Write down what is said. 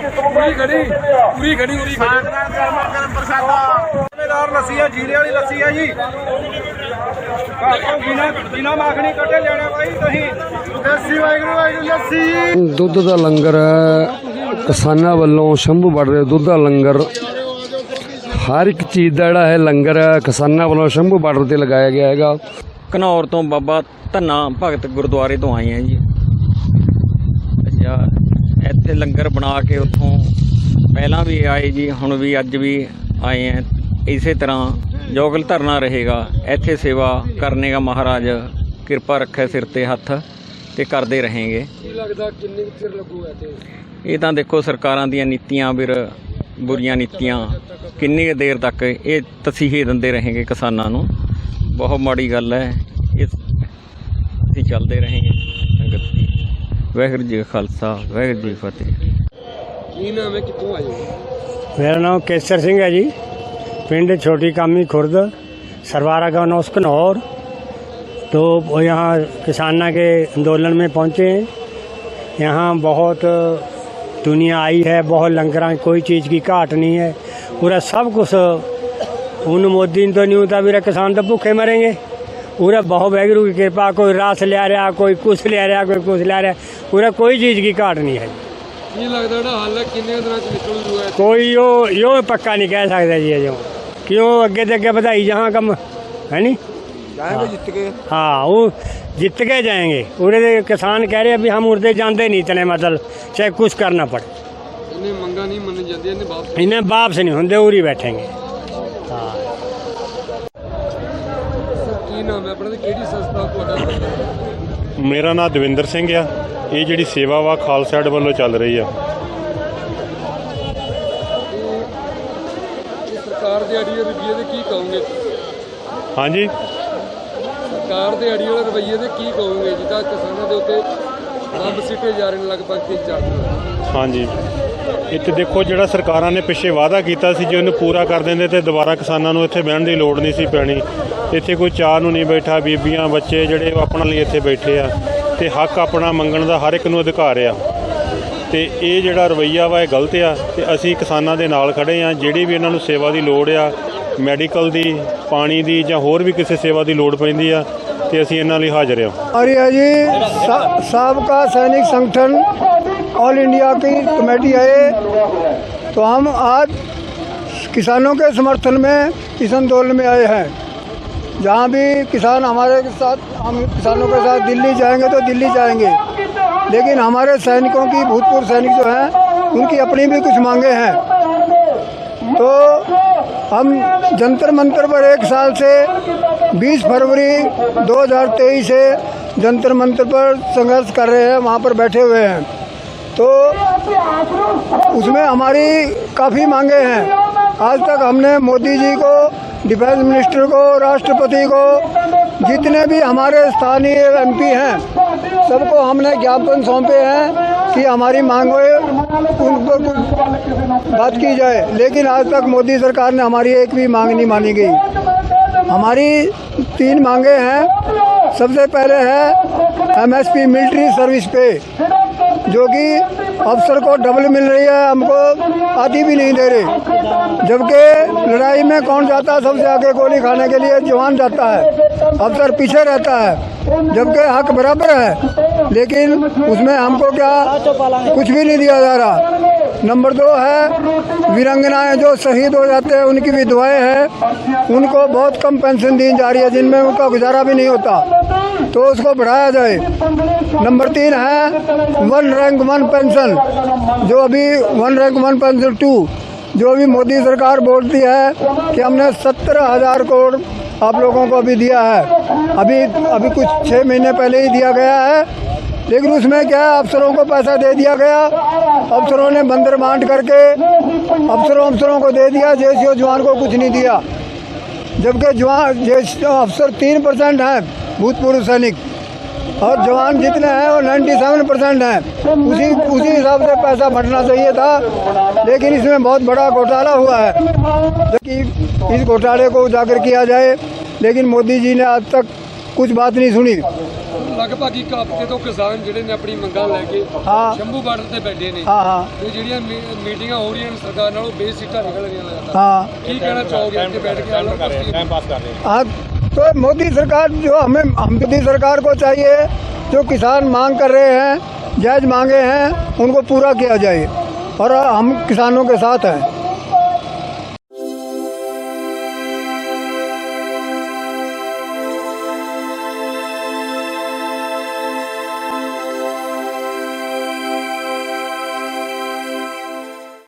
ਪੂਰੀ ਖੜੀ ਪੂਰੀ ਨਾਲ ਪ੍ਰਸ਼ਾਦਾ। ਮਜ਼ੇਦਾਰ ਲੱਸੀ ਆ ਜੀਰੇ ਵਾਲੀ ਲੱਸੀ ਆ ਜੀ। ਕਾਕੋ ਬਿਨਾ ਬਿਨਾ ਮਾਖਣੀ ਕੱਟੇ ਲੈਣਾ ਬਾਈ ਤੁਸੀਂ। ਲੱਸੀ ਵਾਹਿਗੁਰੂ ਵਾਹਿਗੁਰੂ ਲੱਸੀ। ਦੁੱਧ ਦਾ ਲੰਗਰ ਹੈ ਕਿਸਾਨਾਂ ਵੱਲੋਂ ਸ਼ੰਭੂ ਬਾਰਡਰ ਦੁੱਧ ਦਾ ਲੰਗਰ। ਹਰ ਇੱਕ ਚੀਜ਼ ਦਾ ਜਿਹੜਾ ਹੈ ਲੰਗਰ ਹੈ ਕਿਸਾਨਾਂ ਵੱਲੋਂ ਸ਼ੰਭੂ ਬਾਰਡਰ ਤੇ ਲਗਾਇਆ ਗਿਆ ਹੈਗਾ। ਘਨੌਰ ਤੋਂ ਬਾਬਾ ਧੰਨਾ ਭਗਤ ਗੁਰਦੁਆਰੇ ਤੋਂ ਆਏ ਆ ਜੀ। ਅੱਛਾ ਇੱਥੇ ਲੰਗਰ ਬਣਾ ਕੇ ਉੱਥੋਂ ਪਹਿਲਾਂ ਵੀ ਆਏ ਜੀ ਹੁਣ ਵੀ ਅੱਜ ਵੀ ਆਏ ਆ। ਇਸੇ ਤਰ੍ਹਾਂ ਜੋਗਲ ਧਰਨਾ ਰਹੇਗਾ। ਇੱਥੇ ਸੇਵਾ ਕਰਨੇ ਦਾ ਮਹਾਰਾਜ। ਕਿਰਪਾ ਰੱਖੇ ਸਿਰ ਤੇ ਹੱਥ ਤੇ ਕਰਦੇ ਰਹੇਗੇ। ਕੀ ਲੱਗਦਾ ਕਿੰਨੇ ਚਿਰ ਲੱਗੂਗਾ ਇੱਥੇ? ਇਹ ਤਾਂ ਦੇਖੋ ਸਰਕਾਰਾਂ ਦੀਆਂ ਨੀਤੀਆਂ ਵੀਰ ਬੁਰੀਆਂ ਨੀਤੀਆਂ। ਕਿੰਨੀ ਦੇਰ ਤੱਕ ਇਹ ਤਸੀਹੇ ਦਿੰਦੇ ਰਹੇਗੇ ਕਿਸਾਨਾਂ ਨੂੰ। ਬਹੁਤ ਮਾੜੀ ਗੱਲ ਹੈ। ਇਹ ਅਸੀਂ ਚੱਲਦੇ ਰਹੇਗੇ। ਵਾਹਿਗੁਰੂ ਜੀ ਕਾ ਖਾਲਸਾ ਵਾਹਿਗੁਰੂ ਜੀ ਕੀ ਫਤਿਹ ਕੀ ਨਾਮ ਹੈ ਕਿੱਥੋਂ ਆਏ ਹੋ मेरा नाम केसर सिंह है जी पिंड छोटी कामी खुर्द सरवारा गाँव नौस कन्नौर तो वो यहाँ किसाना के आंदोलन में पहुँचे हैं यहाँ बहुत दुनिया आई है बहुत लंगर कोई चीज़ की घाट नहीं है पूरा सब कुछ उन मोदी ने तो नहीं होता मेरा किसान तो भूखे मरेंगे पूरा बहुत वैगरू की कृपा कोई रास ले रहा कोई कुछ ले रहा कोई कुछ ले रहा पूरा कोई चीज़ की घाट नहीं है ਕੀ ਲੱਗਦਾ ਜਿਹੜਾ ਹੱਲ ਹੈ ਕਿੰਨੇ ਕੁ ਦਿਨਾਂ ਚ ਨਿਕਲ ਜੂਗਾ ਇੱਥੇ? ਕੋਈ यो यो पक्का नहीं कह सकता जी अजो क्यों अगे तो अगे बधाई जहाँ कम है नी ਜਾਏਗਾ ਜਿੱਤ ਕੇ हाँ वो जित के जाएंगे पूरे दे किसान कह रहे अभी हम उड़ते जानते नहीं इतने मतलब चाहे कुछ करना पड़े ਇਹਨੇ ਮੰਗਾ ਨਹੀਂ ਮੰਨੀ ਜਾਂਦੀ ਇਹਨੇ ਵਾਪਸ इन्हें बाप से नहीं होंगे उरी ਨਾਮ ਹੈ? ਆਪਣਾ ਤੇ ਕਿਹੜੀ ਸੰਸਥਾ ਤੁਹਾਡਾ ਮੇਰਾ ਨਾਮ ਦਵਿੰਦਰ ਸਿੰਘ ਆ। ਇਹ ਜਿਹੜੀ ਸੇਵਾ ਵਾ ਖਾਲਸਾ ਏਡ ਵੱਲੋਂ ਚੱਲ ਰਹੀ ਆ। ਸਰਕਾਰ ਦੇ ਅੜੀ ਰਵਈਏ ਦੇ ਕੀ ਕਹੋਗੇ ਹਾਂਜੀ? ਸਰਕਾਰ ਦੇ ਅੜੀ ਵਾਲੇ ਰਵਈਏ ਦੇ ਕੀ ਕਹੋਗੇ? ਜਿੱਦਾਂ ਕਿਸਾਨਾਂ ਦੇ ਉੱਤੇ ਬੰਬ ਸਿੱਟੇ ਜਾ ਰਹੇ ਨੇ ਲਗਭਗ ਤਿੰਨ ਚਾਰ ਦਿਨ। ਹਾਂਜੀ। ਇੱਥੇ ਦੇਖੋ ਜਿਹੜਾ ਸਰਕਾਰਾਂ ਨੇ ਪਿੱਛੇ ਵਾਅਦਾ ਕੀਤਾ ਸੀ ਜੇ ਉਹਨੂੰ ਪੂਰਾ ਕਰ ਦਿੰਦੇ ਤੇ ਦੁਬਾਰਾ ਕਿਸਾਨਾਂ ਨੂੰ ਇੱਥੇ ਬਹਿਣ ਦੀ ਲੋੜ ਨਹੀਂ ਸੀ ਪੈਣੀ। ਇੱਥੇ ਕੋਈ ਚਾਹ ਨੂੰ ਨਹੀਂ ਬੈਠਾ, ਬੀਬੀਆਂ, ਬੱਚੇ ਜਿਹੜੇ ਆਪਣਾ ਲਈ ਇੱਥੇ ਬੈਠੇ ਆ ਤੇ ਹੱਕ ਆਪਣਾ ਮੰਗਣ ਦਾ ਹਰ ਇੱਕ ਨੂੰ ਅਧਿਕਾਰ ਆ। ਤੇ ਇਹ ਜਿਹੜਾ ਰਵਈਆ ਵਾ ਇਹ ਗਲਤ ਆ ਤੇ ਅਸੀਂ ਕਿਸਾਨਾਂ ਦੇ ਨਾਲ ਖੜੇ ਆ। ਜਿਹੜੀ ਵੀ ਇਹਨਾਂ ਨੂੰ ਸੇਵਾ ਦੀ ਲੋੜ ਆ, ਮੈਡੀਕਲ ਦੀ, ਪਾਣੀ ਦੀ ਜਾਂ ਹੋਰ ਵੀ ਕਿਸੇ ਸੇਵਾ ਦੀ ਲੋੜ ਪੈਂਦੀ ਆ, ਤੇ ਅਸੀਂ ਇਹਨਾਂ ਲਈ ਹਾਜ਼ਰ ਆ। ਅਰੇ ਜੀ ਸਾਬਕਾ ਸੈਨਿਕ ਸੰਗਠਨ ऑल इंडिया की कमेटी है। तो हम आज किसानों के समर्थन में इस आंदोलन में आए हैं। जहाँ भी किसान हमारे साथ, हम किसानों के साथ दिल्ली जाएँगे तो दिल्ली जाएँगे। लेकिन हमारे सैनिकों की, भूतपूर्व सैनिक जो हैं, उनकी अपनी भी कुछ मांगे हैं। तो हम जंतर मंतर पर एक साल से 20 फरवरी 2023 से जंतर मंतर पर संघर्ष कर रहे हैं, वहाँ पर बैठे हुए हैं। तो उसमें हमारी काफ़ी मांगे हैं। आज तक हमने मोदी जी को, डिफेंस मिनिस्टर को, राष्ट्रपति को, जितने भी हमारे स्थानीय एमपी हैं, सबको हमने ज्ञापन सौंपे हैं कि हमारी मांगों उन पर कुछ बात की जाए। लेकिन आज तक मोदी सरकार ने हमारी एक भी मांग नहीं मानी गई। हमारी तीन मांगे हैं। सबसे पहले है एमएसपी मिलिट्री सर्विस पे। जो कि अफसर को डबल मिल रही है, हमको आती भी नहीं दे रही। जबकि लड़ाई में कौन जाता है सबसे आगे गोली खाने के लिए? जवान जाता है। अफसर पीछे रहता है। जबकि हक बराबर है। लेकिन उसमें हमको क्या? कुछ भी नहीं दिया जा रहा। नंबर दो है वीरंगनाएँ जो शहीद हो जाते हैं, उनकी विधवाएँ हैं। उनको बहुत कम पेंशन दी जा रही है, जिनमें उनका गुजारा भी नहीं होता। तो उसको बढ़ाया जाए। नंबर तीन है वन रैंक वन पेंशन जो अभी one rank one pension two जो अभी मोदी सरकार बोलती है कि हमने सत्रह हज़ार करोड़ आप लोगों को अभी दिया है। अभी अभी कुछ छः महीने पहले ही दिया गया है। लेकिन उसमें क्या है? अफसरों को पैसा दे दिया गया। अफसरों ने बंदर बांट करके अफसरों अफसरों को दे दिया जेसीओ जवान को कुछ नहीं दिया। जबकि जवान जेस अफसर तीन परसेंट हैं भूतपूर्व सैनिक। और जवान जितने हैं, वो 97 परसेंट हैं। उसी उसी हिसाब से पैसा बढ़ना चाहिए था। लेकिन इसमें बहुत बड़ा घोटाला हुआ है। कि इस घोटाले को उजागर किया जाए। लेकिन मोदी जी ने आज तक कुछ बात नहीं सुनी। ਲਗਭਗ ਇੱਕ ਹਫ਼ਤੇ ਤੋਂ ਕਿਸਾਨ ਜਿਹੜੇ ਨੇ ਆਪਣੀ ਮੰਗਾਂ ਲੈ ਕੇ ਹਾਂ। ਸ਼ੰਭੂ ਬਾਰਡਰ ਤੇ ਬੈਠੇ ਨੇ हाँ हाँ ਤੇ ਜਿਹੜੀਆਂ ਮੀ- ਮੀਟਿੰਗਾਂ ਹੋ ਰਹੀਆਂ ਨੇ ਸਰਕਾਰ ਨਾਲ ਉਹ ਬੇਸਿੱਟਾ ਨਿਕਲ ਰਹੀਆਂ ਲਗਾਤਾਰ हाँ ਕੀ ਕਹਿਣਾ ਚਾਹੋਗੇ ਇੱਥੇ ਬੈਠ ਕੇ ਆਲੋਂ हाँ तो मोदी सरकार जो हमें हम मोदी सरकार को चाहिए जो किसान मांग कर रहे हैं जायज मांगे हैं उनको पूरा किया जाए और हम किसानों के साथ हैं